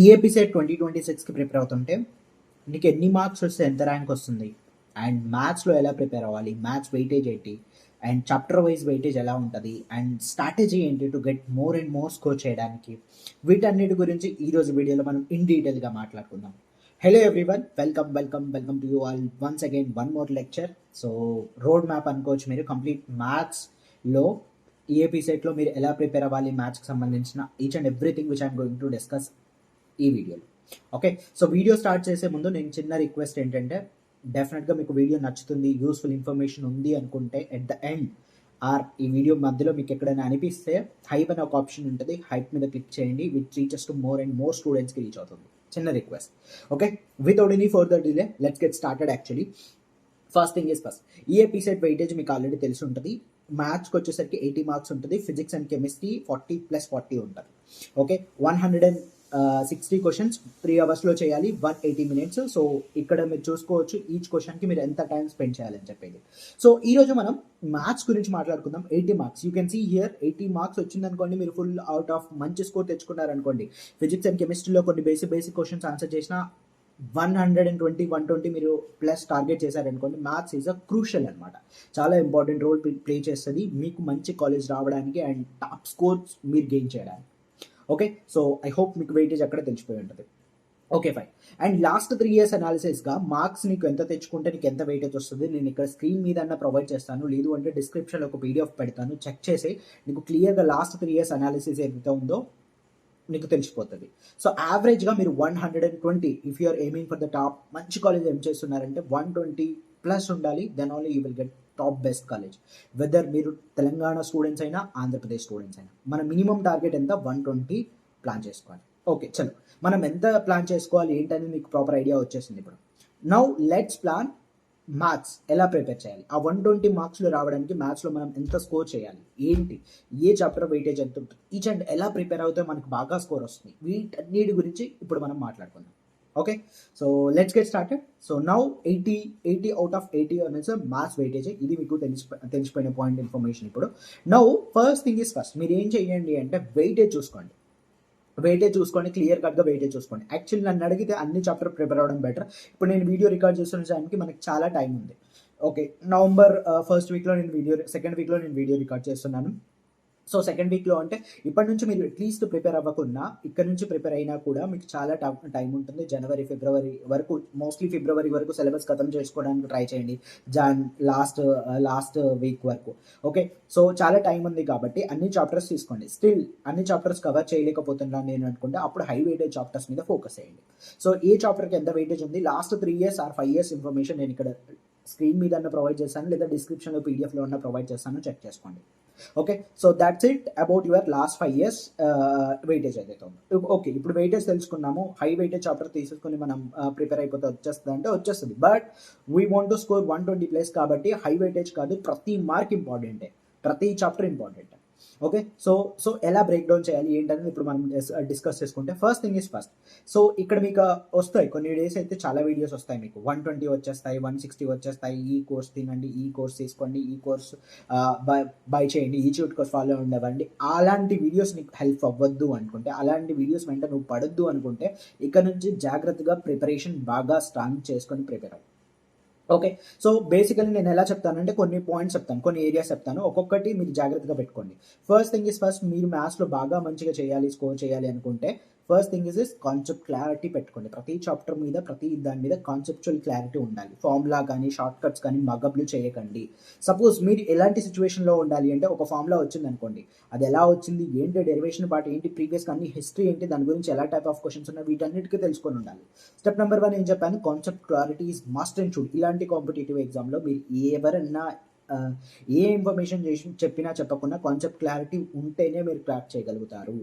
EAPCET twenty twenty సిక్స్కి prepare అవుతుంటే నీకు ఎన్ని మార్క్స్ వస్తే ఎంత ర్యాంక్ వస్తుంది? అండ్ మ్యాథ్స్లో ఎలా ప్రిపేర్ అవ్వాలి? మ్యాథ్స్ వెయిటేజ్ ఏంటి? అండ్ చాప్టర్ వైజ్ వెయిటేజ్ ఎలా ఉంటుంది? అండ్ స్ట్రాటజీ ఏంటి to get more and more score చేయడానికి? వీటన్నిటి గురించి ఈరోజు వీడియోలో మనం ఇన్ డీటెయిల్గా మాట్లాడుకుందాం. Hello everyone welcome welcome welcome to you all once again one more lecture so road map అనుకోవచ్చు మీరు. కంప్లీట్ మ్యాథ్స్లో ఈఏపీ సెట్లో మీరు ఎలా ప్రిపేర్ అవ్వాలి? మ్యాథ్స్కి సంబంధించిన each and everything which I'm going to discuss ఈ వీడియోలో. ఓకే సో వీడియో స్టార్ట్ చేసే ముందు నేను చిన్న రిక్వెస్ట్ ఏంటంటే డెఫినెట్గా మీకు వీడియో నచ్చుతుంది యూస్ఫుల్ ఇన్ఫర్మేషన్ ఉంది అనుకుంటే ఎట్ ద ఎండ్ ఆర్ ఈ వీడియో మధ్యలో మీకు ఎక్కడైనా అనిపిస్తే హైప్ అనే ఒక ఆప్షన్ ఉంటుంది. హైప్ మీద క్లిక్ చేయండి. With reaches to more and more స్టూడెంట్స్కి రీచ్ అవుతుంది. చిన్న request okay without any further delay let's get started actually first thing is first EAPCET weightage మీకు ఆల్రెడీ తెలిసి ఉంటుంది. మ్యాథ్స్కి వచ్చేసరికి ఎయిటీ మార్క్స్ ఉంటుంది. Physics and chemistry forty plus forty ఉంటుంది. Okay one hundred and sixty questions three అవర్స్లో చేయాలి one eighty minutes so ఇక్కడ మీరు చూసుకోవచ్చు ఈచ్ క్వశ్చన్కి మీరు ఎంత టైం స్పెండ్ చేయాలని చెప్పేది. సో ఈరోజు మనం మ్యాథ్స్ గురించి మాట్లాడుకుందాం. Eighty marks you can see here eighty marks వచ్చిందనుకోండి మీరు ఫుల్ అవుట్ ఆఫ్ మంచి స్కోర్ తెచ్చుకున్నారనుకోండి. ఫిజిక్స్ అండ్ కెమిస్ట్రీలో కొన్ని బేసిక్ బేసిక్ క్వశ్చన్స్ ఆన్సర్ చేసిన one hundred and twenty one twenty మీరు ప్లస్ టార్గెట్ చేశారనుకోండి మ్యాథ్స్ ఈజ్ అ క్రూషల్ అనమాట చాలా ఇంపార్టెంట్ రోల్ ప్లే చేస్తుంది. మీకు మంచి కాలేజ్ రావడానికి అండ్ టాప్ స్కోర్స్ మీరు గెయిన్ చేయడానికి. ఓకే సో ఐ హోప్ మీకు వెయిటేజ్ అక్కడ తెలిసిపోయి ఉంటుంది. Okay fine and last three years అనాలిసిస్గా marks నీకు ఎంత తెచ్చుకుంటే నీకు ఎంత వెయిటేజ్ వస్తుంది నేను ఇక్కడ స్క్రీన్ మీద అన్న ప్రొవైడ్ చేస్తాను. లేదు అంటే డిస్క్రిప్షన్లో ఒక పీడిఎఫ్ పెడతాను. చెక్ చేసి నీకు క్లియర్గా లాస్ట్ త్రీ ఇయర్స్ అనాలిసిస్ ఎంత ఉందో నీకు తెలిసిపోతుంది. సో యావరేజ్గా మీరు one hundred and twenty if you're aiming for the top మంచి కాలేజ్ ఏం చేస్తున్నారంటే వన్ ట్వంటీ ప్లస్ ఉండాలి then only you will get top best college. Whether మీరు తెలంగాణ స్టూడెంట్స్ అయినా ఆంధ్రప్రదేశ్ స్టూడెంట్స్ అయినా. మన మినిమం టార్గెట్ ఎంత? వన్ ట్వంటీ ప్లాన్ చేసుకోవాలి. ఓకే చలో. మనం ఎంత ప్లాన్ చేసుకోవాలి? ఏంటనేది మీకు ప్రాపర్ ఐడియా వచ్చేసింది ఇప్పుడు. నౌ లెట్స్ ప్లాన్ మ్యాథ్స్ ఎలా ప్రిపేర్ చేయాలి? ఆ వన్ ట్వంటీ మార్క్స్లో రావడానికి మ్యాథ్స్లో మనం ఎంత స్కోర్ చేయాలి? ఏంటి? ఏ చాప్టర్ వెయిటేజ్ ఎంత ఉంటుంది? ఈచ్ అండ్ ఎలా ప్రిపేర్ అవుతే మనకు బాగా స్కోర్ వస్తుంది. వీటన్నిటి గురించి ఇప్పుడు మనం మాట్లాడుకుందాం. Okay so let's get started. So now eighty eighty out of eighty అనేది మ్యాథ్స్ వెయిటేజ్ ఇది మీకు తెలిసి తెలిసిపోయిన పాయింట్ ఇన్ఫర్మేషన్ ఇప్పుడు. Now first thing is first మీరు ఏం చేయండి అంటే వెయిటేజ్ చూసుకోండి. వెయిటేజ్ చూసుకోండి క్లియర్ కట్గా వెయిటేజ్ చూసుకోండి. యాక్చువల్లీ నన్ను అడిగితే అన్ని చాప్టర్ ప్రిపేర్ అవ్వడం బెటర్ ఇప్పుడు నేను వీడియో రికార్డ్ చేస్తున్న టైంకి మనకి చాలా టైం ఉంది. ఓకే నవంబర్ ఫస్ట్ వీక్లో నేను వీడియో సెకండ్ వీక్లో నేను వీడియో రికార్డ్ చేస్తున్నాను. సో సెకండ్ వీక్లో అంటే ఇప్పటి నుంచి మీరు అట్లీస్ట్ ప్రిపేర్ అవ్వకుండా ఇక్కడ నుంచి ప్రిపేర్ అయినా కూడా మీకు చాలా టైం ఉంటుంది. జనవరి ఫిబ్రవరి వరకు మోస్ట్లీ ఫిబ్రవరి వరకు సిలబస్ ఖతం చేసుకోవడానికి ట్రై చేయండి. జాన్ లాస్ట్ లాస్ట్ వీక్ వరకు. ఓకే సో చాలా టైం ఉంది కాబట్టి అన్ని చాప్టర్స్ తీసుకోండి. స్టిల్ అన్ని చాప్టర్స్ కవర్ చేయలేకపోతున్నాను నేను అనుకుంటే. అప్పుడు హై వెయిటేజ్ చాప్టర్స్ మీద ఫోకస్ చేయండి. సో ఏ చాప్టర్కి ఎంత వెయిటేజ్ ఉంది? Last three years or five years information నేను ఇక్కడ స్క్రీన్ మీద ప్రొవైడ్ చేస్తాను. లేదా డిస్క్రిప్షన్లో పీడిఎఫ్లో ఉన్న ప్రొవైడ్ చేస్తాను. చెక్ చేసుకోండి. Okay so that's it about your last five years weightage ఏదైతే ఉందో. ఓకే ఇప్పుడు వెయిటేజ్ తెలుసుకున్నాము. హై వెయిటేజ్ చాప్టర్ తీసుకుని మనం uh, ప్రిపేర్ అయిపోతే వచ్చేస్తుంది అంటే వచ్చేస్తుంది. But we want to score one twenty plus కాబట్టి హై వెయిటేజ్ కాదు ప్రతి మార్క్ ఇంపార్టెంటే ప్రతి chapter important okay so so ఎలా బ్రేక్ డౌన్ చేయాలి ఏంటనేది ఇప్పుడు మనం డిస్కస్ uh, చేసుకుంటే first thing is first so ఇక్కడ మీకు uh, వస్తాయి కొన్ని డేస్ అయితే చాలా వీడియోస్ వస్తాయి మీకు. వన్ ట్వంటీ వచ్చేస్తాయి వన్ సిక్స్టీ వచ్చేస్తాయి ఈ కోర్స్ తినండి ఈ కోర్స్ తీసుకోండి ఈ కోర్స్ బై uh, చేయండి ఈ చూట్ కోర్స్ ఫాలో ఉండవండి అలాంటి వీడియోస్ నీకు హెల్ప్ అవ్వద్దు అనుకుంటే అలాంటి వీడియోస్ వెంట నువ్వు పడద్దు అనుకుంటే ఇక్కడ నుంచి జాగ్రత్తగా ప్రిపరేషన్ బాగా స్ట్రాంగ్ చేసుకొని ప్రిపేర్ అవ్వు. ఓకే సో బేసికలీ నేను ఎలా చెప్తానంటే కొన్ని పాయింట్స్ చెప్తాను కొన్ని ఏరియాస్ చెప్తాను. ఒక్కొక్కటి మీరు జాగ్రత్తగా పెట్టుకోండి. ఫస్ట్ థింగ్ ఇస్ ఫస్ట్ మీరు మ్యాథ్స్లో బాగా మంచిగా చేయాలి స్కోర్ చేయాలి అనుకుంటే first thing is is concept clarity పెట్టుకోండి. ప్రతి చాప్టర్ మీద ప్రతి దాని మీద కాన్సెప్చువల్ క్లారిటీ ఉండాలి. ఫార్ములా కానీ షార్ట్ కట్స్ కానీ మగబ్లు చేయకండి. సపోజ్ మీరు ఎలాంటి సిచ్యువేషన్లో ఉండాలి అంటే ఒక ఫార్ములా వచ్చింది అనుకోండి అది ఎలా వచ్చింది? ఏంటి డెరివేషన్ పార్ట్ ఏంటి ప్రీవియస్ కానీ హిస్టరీ ఏంటి? దాని గురించి ఎలా టైప్ ఆఫ్ క్వశ్చన్స్ ఉన్నాయి? వీటన్నిటికీ తెలుసుకొని ఉండాలి. స్టెప్ నెంబర్ వన్ ఏం చెప్పాను? Concept clarity is must and should ఇలాంటి కాంపిటేటివ్ ఎగ్జామ్లో మీరు ఎవరన్నా ఏ ఇన్ఫర్మేషన్ చేసి చెప్పినా చెప్పకుండా కాన్సెప్ట్ క్లారిటీ ఉంటేనే మీరు క్రాక్ చేయగలుగుతారు.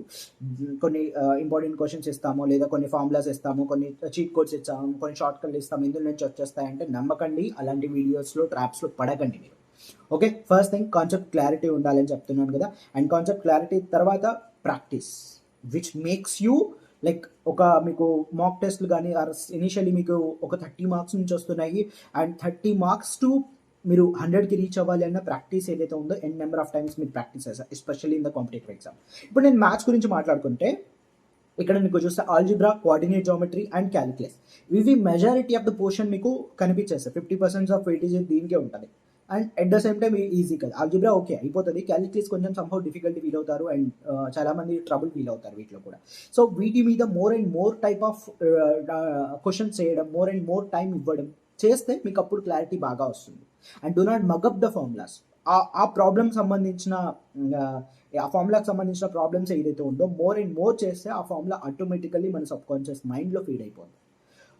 కొన్ని ఇంపార్టెంట్ క్వశ్చన్స్ ఇస్తాము లేదా కొన్ని ఫార్ములాస్ ఇస్తాము కొన్ని చీట్ కోడ్స్ ఇస్తాము కొన్ని షార్ట్ కట్లు ఇస్తాము ఇందులో నుంచి వచ్చేస్తాయంటే నమ్మకండి అలాంటి వీడియోస్లో ట్రాప్స్లో పడకండి మీరు. Okay first thing concept clarity ఉండాలని చెప్తున్నాను కదా. అండ్ కాన్సెప్ట్ క్లారిటీ తర్వాత practice which makes you like ఒక మీకు మాక్ టెస్ట్లు కానీ ఇనిషియల్లీ మీకు ఒక థర్టీ మార్క్స్ నుంచి వస్తున్నాయి అండ్ థర్టీ మార్క్స్ టు మీరు హండ్రెడ్కి రీచ్ అవ్వాలి అన్న ప్రాక్టీస్ ఏదైతే ఉందో ఎన్ నెంబర్ ఆఫ్ టైమ్స్ మీరు ప్రాక్టీస్ చేస్తారు especially in the competitive exam ఇప్పుడు నేను మ్యాథ్స్ గురించి మాట్లాడుకుంటే ఇక్కడ మీకు చూస్తే algebra coordinate geometry and calculus ఇవి మెజారిటీ ఆఫ్ ద పోర్షన్ మీకు కనిపించేస్తాయి. ఫిఫ్టీ పర్సెంట్ ఆఫ్ వెయిటేజ్ దీనికే ఉంటుంది. And at the same time easy కదా. ఆల్జిబ్రా ఓకే అయిపోతుంది. క్యాలిక్యులస్ కొంచెం సంహౌ డిఫికల్టీ ఫీల్ అవుతారు అండ్ uh, చాలా మంది ట్రబుల్ ఫీల్ అవుతారు వీటిలో కూడా. సో వీటి మీద more and more type of questions చేయడం మోర్ అండ్ మోర్ టైం ఇవ్వడం చేస్తే మీకు అప్పుడు క్లారిటీ బాగా వస్తుంది. And do not mug up the formulas ఆ ప్రాబ్లమ్ సంబంధించిన ఆ ఫార్ములాకి సంబంధించిన ప్రాబ్లమ్స్ ఏదైతే ఉందో మోర్ అండ్ మోర్ చేస్తే ఆ ఫార్ములా ఆటోమేటికల్లీ మన సబ్ కాన్షియస్ మైండ్లో ఫీడ్ అయిపోతుంది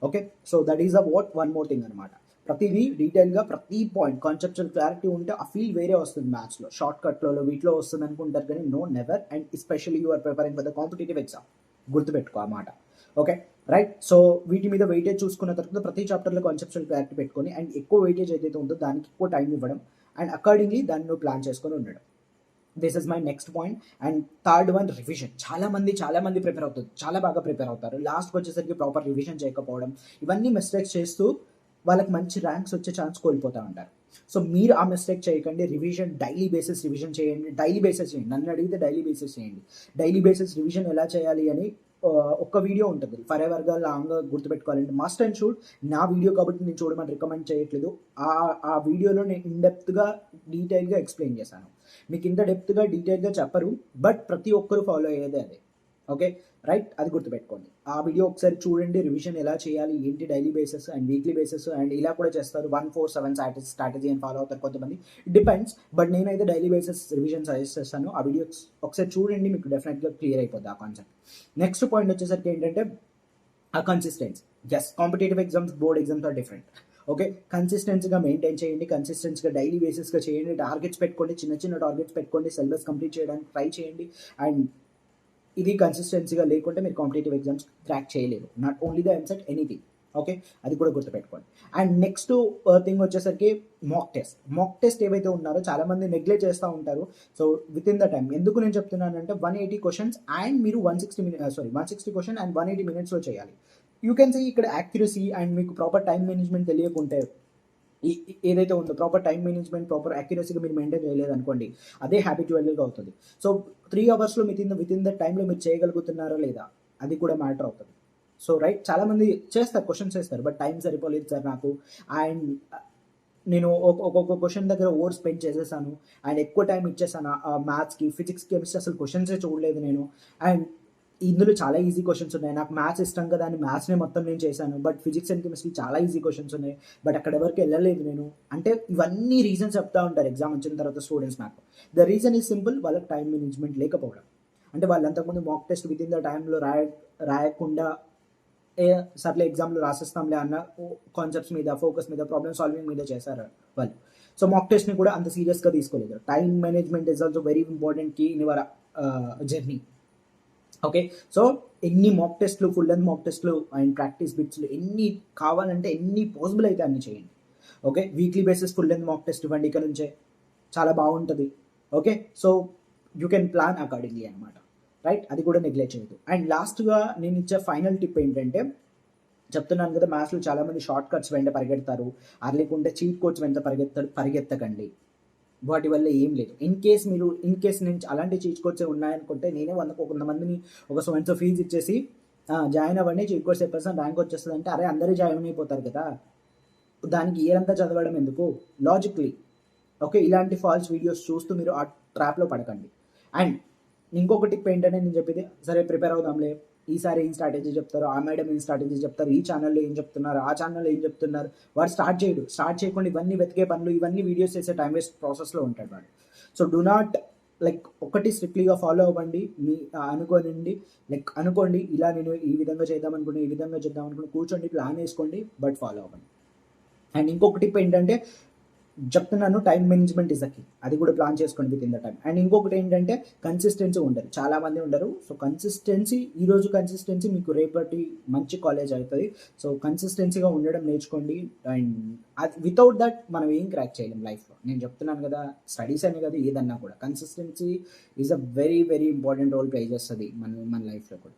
okay so that is a what one more thing అనమాట ప్రతిదీ డీటెయిల్గా ప్రతి పాయింట్ కాన్సెప్చువల్ క్లారిటీ ఉంటే ఆ ఫీల్ వేరే వస్తుంది మ్యాథ్స్లో షార్ట్ కట్లలో వీటిలో వస్తుంది అనుకుంటారు కానీ no never and especially you're preparing for the competitive exam గుర్తుపెట్టుకో ఆ మాట. ఓకే రైట్ సో వీటి మీద వెయిటేజ్ చూసుకున్న తర్వాత ప్రతి చాప్టర్లో కాన్సెప్చువల్ క్లారిటీ పెట్టుకొని అండ్ ఎక్కువ వెయిటేజ్ ఏదైతే ఉందో దానికి ఎక్కువ టైం ఇవ్వడం అండ్ అకార్డింగ్లీ దాన్ని నువ్వు ప్లాన్ చేసుకొని ఉండడం. This is my next point and third one revision చాలా మంది చాలా మంది ప్రిపేర్ అవుతారు. చాలా బాగా ప్రిపేర్ అవుతారు. లాస్ట్కి వచ్చేసరికి ప్రాపర్ రివిజన్ చేయకపోవడం ఇవన్నీ మిస్టేక్స్ చేస్తూ వాళ్ళకి మంచి ర్యాంక్స్ వచ్చే ఛాన్స్ కోల్పోతూ ఉంటారు. సో మీరు ఆ మిస్టేక్ చేయకండి. రివిజన్ డైలీ బేసిస్ రివిజన్ చేయండి. డైలీ బేసిస్ చేయండి. నన్ను అడిగితే డైలీ బేసిస్ చేయండి. డైలీ బేసిస్ రివిజన్ ఎలా చేయాలి అని ఒక్క వీడియో ఉంటుంది. ఫర్ ఎవర్గా లాంగ్గా గుర్తుపెట్టుకోవాలంటే మస్ట్ అండ్ షూడ్ నా వీడియో కాబట్టి నేను చూడమని రికమెండ్ చేయట్లేదు. ఆ ఆ వీడియోలో నేను ఇన్డెప్త్గా డీటెయిల్గా ఎక్స్ప్లెయిన్ చేశాను. మీకు ఇంత డెప్త్గా డీటెయిల్గా చెప్పరు బట్ ప్రతి ఒక్కరు ఫాలో అయ్యేదే అదే. ఓకే రైట్ అది గుర్తుపెట్టుకోండి. ఆ వీడియో ఒకసారి చూడండి. రివిజన్ ఎలా చేయాలి? ఏంటి daily basis and weekly basis? And ఇలా కూడా చేస్తారు. వన్ ఫోర్ సెవెన్ స్ట్రాటజీ అని ఫాలో అవుతారు కొంతమంది. డిపెండ్స్ బట్ నేనైతే డైలీ బేసిస్ రివిజన్ సజెస్ట్ చేస్తాను. ఆ వీడియో ఒకసారి చూడండి మీకు డెఫినెట్గా క్లియర్ అయిపోద్ది ఆ కాన్సెప్ట్ నెక్స్ట్ పాయింట్ వచ్చేసరికి ఏంటంటే ఆ consistency as competitive exams board exams are different okay కన్సిస్టెన్సీగా maintain చేయండి. కన్సిస్టెన్సీగా డైలీ బేసిస్గా చేయండి. టార్గెట్స్ పెట్టుకోండి. చిన్న చిన్న టార్గెట్స్ పెట్టుకోండి. సిలబస్ కంప్లీట్ చేయడానికి ట్రై చేయండి. అండ్ ఇది కన్సిస్టెన్సీగా లేకుంటే మీరు కాంపిటేటివ్ ఎగ్జామ్స్ క్రాక్ చేయలేరు. నాట్ ఓన్లీ ద ఎన్సెట్ ఎనీథింగ్ ఓకే అది కూడా గుర్తుపెట్టుకోండి. అండ్ నెక్స్ట్ థింగ్ వచ్చేసరికి మాక్ టెస్ట్ మాక్ టెస్ట్ ఏవైతే ఉన్నారో చాలా మంది నెగ్లెక్ట్ చేస్తూ ఉంటారు. So with in the time ఎందుకు నేను చెప్తున్నానంటే వన్ ఎయిటీ క్వశ్చన్స్ అండ్ మీరు one sixty minute sorry one sixty question and one eighty మినిట్స్లో చేయాలి. యూ కెన్ సీ ఇక్కడ యాక్యురసీ అండ్ మీకు ప్రాపర్ టైం మేనేజ్మెంట్ తెలియకుంటే ఏదైతే ఉందో ప్రాపర్ టైం మేనేజ్మెంట్ ప్రాపర్ యాక్యురసీగా మీరు మెయింటైన్ చేయలేదు అనుకోండి అదే హ్యాబిచువల్గా అవుతుంది. సో త్రీ అవర్స్లో within with in the టైంలో మీరు చేయగలుగుతున్నారా లేదా అది కూడా మ్యాటర్ అవుతుంది. సో రైట్ చాలా మంది చేస్తారు క్వశ్చన్స్ చేస్తారు బట్ టైం సరిపోలేదు సార్ నాకు. అండ్ uh, నేను ఒక్కొక్క క్వశ్చన్ దగ్గర ఓవర్ స్పెండ్ చేసేసాను. అండ్ ఎక్కువ టైం ఇచ్చేసాను. మ్యాథ్స్కి ఫిజిక్స్ కెమిస్ట్రీ అసలు క్వశ్చన్సే చూడలేదు నేను. అండ్ ఇందులో చాలా ఈజీ క్వశ్చన్స్ ఉన్నాయి. నాకు మ్యాథ్స్ ఇష్టం కదా అని మ్యాథ్స్నే మొత్తం నేను చేశాను. బట్ ఫిజిక్స్ అండ్ కెమిస్ట్రీ చాలా ఈజీ క్వశ్చన్స్ ఉన్నాయి. బట్ అక్కడ వరకు వెళ్ళలేదు నేను. అంటే ఇవన్నీ రీజన్స్ చెప్తా ఉంటారు ఎగ్జామ్ వచ్చిన తర్వాత స్టూడెంట్స్ నాకు. ద రీజన్ ఈజ్ సింపుల్ వాళ్ళకి టైం మేనేజ్మెంట్ లేకపోవడం. అంటే వాళ్ళు అంతకుముందు mock test with in the టైంలో రాయ రాయకుండా ఏ సర్లే ఎగ్జామ్లో రాసేస్తాంలే అన్న కాన్సెప్ట్స్ మీద ఫోకస్ మీద ప్రాబ్లమ్ సాల్వింగ్ మీద చేశారు వాళ్ళు. సో మాక్ టెస్ట్ని కూడా అంత సీరియస్గా తీసుకోలేదు. Time management is also very important key in your journey okay so ఎన్ని మాక్ టెస్ట్లు ఫుల్ లెంత్ మాక్ టెస్ట్లు అండ్ ప్రాక్టీస్ బిట్స్లు ఎన్ని కావాలంటే ఎన్ని పాసిబుల్ అయితే అన్ని చేయండి. Okay weekly basis full length mock test ఇవ్వండి ఇక్కడ నుంచే. చాలా బాగుంటుంది. Okay so you can plan accordingly అనమాట రైట్ అది కూడా నెగ్లెక్ట్ చేయదు అండ్ లాస్ట్గా నేను ఇచ్చే ఫైనల్ టిప్ ఏంటంటే చెప్తున్నాను కదా మ్యాథ్స్లో చాలామంది షార్ట్ కట్స్ వెంట పరిగెడతారు. అది లేకుంటే చీట్ కోడ్స్ వెంట పరిగెత్త పరిగెత్తకండి. వాటి వల్ల ఏం లేదు. ఇన్ కేస్ మీరు ఇన్ కేస్ నుంచి అలాంటి చీట్ కోడ్స్ ఉన్నాయనుకుంటే నేనే వంద కొంతమందిని ఒక సెవెన్ సో ఫీజు ఇచ్చేసి జాయిన్ అవ్వండి చీట్ కోడ్స్ చెప్పేసి ర్యాంక్ వచ్చేస్తుంది అంటే అరే అందరూ జాయిన్ అయిపోతారు కదా. దానికి ఏరంతా చదవడం ఎందుకు? లాజిక్లీ ఓకే ఇలాంటి ఫాల్స్ వీడియోస్ చూస్తూ మీరు ఆ ట్రాప్లో పడకండి. అండ్ ఇంకొకటి ఏంటంటే నేను చెప్పేది సరే ప్రిపేర్ అవుదాంలే. ఈసారి ఏం స్ట్రాటజీ చెప్తారు ఆ మేడం ఏం స్ట్రాటజీ చెప్తారు ఈ ఛానల్లో ఏం చెప్తున్నారు ఆ ఛానల్లో ఏం చెప్తున్నారు వాడు స్టార్ట్ చేయడు. స్టార్ట్ చేయకుండా ఇవన్నీ వెతికే పనులు ఇవన్నీ వీడియోస్ చేసే టైం వేస్ట్ ప్రాసెస్లో ఉంటాడు వాడు. సో డు నాట్ లైక్ ఒకటి స్ట్రిక్ట్లీగా ఫాలో అవ్వండి మీ అనుకోనండి లైక్ అనుకోండి ఇలా నేను ఈ విధంగా చేద్దాం అనుకుంటే ఈ విధంగా చేద్దాం అనుకుని కూర్చోండి ప్లాన్ వేసుకోండి బట్ ఫాలో అవ్వండి. అండ్ ఇంకొక టిప్ ఏంటంటే చెప్తున్నాను టైం మేనేజ్మెంట్ ఇస్ అకి అది కూడా ప్లాన్ చేసుకోండి with in the time and ఇంకొకటి ఏంటంటే కన్సిస్టెన్సీ ఉండదు చాలా మంది ఉండరు. సో కన్సిస్టెన్సీ ఈ రోజు కన్సిస్టెన్సీ మీకు రేపటి మంచి కాలేజ్ అవుతుంది. సో కన్సిస్టెన్సీగా ఉండడం నేర్చుకోండి. అండ్ అది వితౌట్ దట్ మనం ఏం క్రాక్ చేయలేం లైఫ్లో నేను చెప్తున్నాను కదా స్టడీస్ అనే కదా ఏదన్నా కూడా. Consistency is a very very important role play చేస్తుంది మన మన లైఫ్లో కూడా.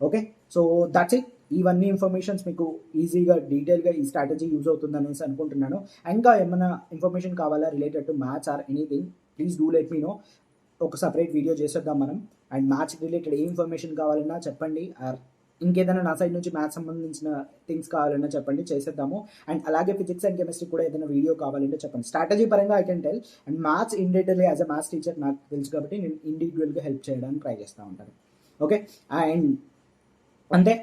ఓకే సో దట్స్ ఇట్ ఇవన్నీ ఇన్ఫర్మేషన్స్ మీకు ఈజీగా డీటెయిల్గా ఈ స్ట్రాటజీ యూజ్ అవుతుంది అనేసి అనుకుంటున్నాను ఇంకా ఏమైనా ఇన్ఫర్మేషన్ కావాలా related to maths or anything please do let me know ఒక సపరేట్ వీడియో చేసేద్దాం మనం. అండ్ మ్యాథ్స్ రిలేటెడ్ ఏ ఇన్ఫర్మేషన్ కావాలన్నా చెప్పండి. ఆర్ ఇంకేదైనా నా సైడ్ నుంచి మ్యాథ్స్ సంబంధించిన థింగ్స్ కావాలన్నా చెప్పండి చేసేద్దాము. అండ్ అలాగే ఫిజిక్స్ అండ్ కెమిస్ట్రీ కూడా ఏదైనా వీడియో కావాలంటే చెప్పండి. స్ట్రాటజీ పరంగా I can tell and maths individually as a maths teacher నాకు తెలుసు కాబట్టి నేను ఇండివిజువల్గా హెల్ప్ చేయడానికి ట్రై చేస్తూ ఉంటాను. ఓకే అండ్ అంతే.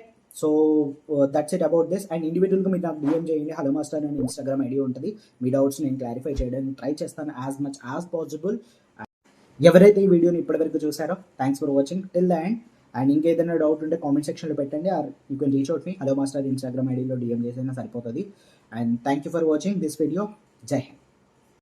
So that's it about this and ఇండివిజువల్గా మీరు నాకు డిఎం చేయండి. హలో మాస్టర్ అని ఇన్స్టాగ్రామ్ ఐడి ఉంటుంది. మీ డౌట్స్ నేను క్లారిఫై చేయడానికి ట్రై చేస్తాను యాజ్ మచ్ యాజ్ పాసిబుల్ ఎవరైతే ఈ వీడియోని ఇప్పటివరకు చూసారో thanks for watching till the end and ఇంకేదైనా డౌట్ ఉంటే కామెంట్ సెక్షన్లో పెట్టండి. Or you can reach out me hello master Instagram ఐడిలో డిఎం చేసైనా సరిపోతుంది. And thank you for watching this video Jai Hind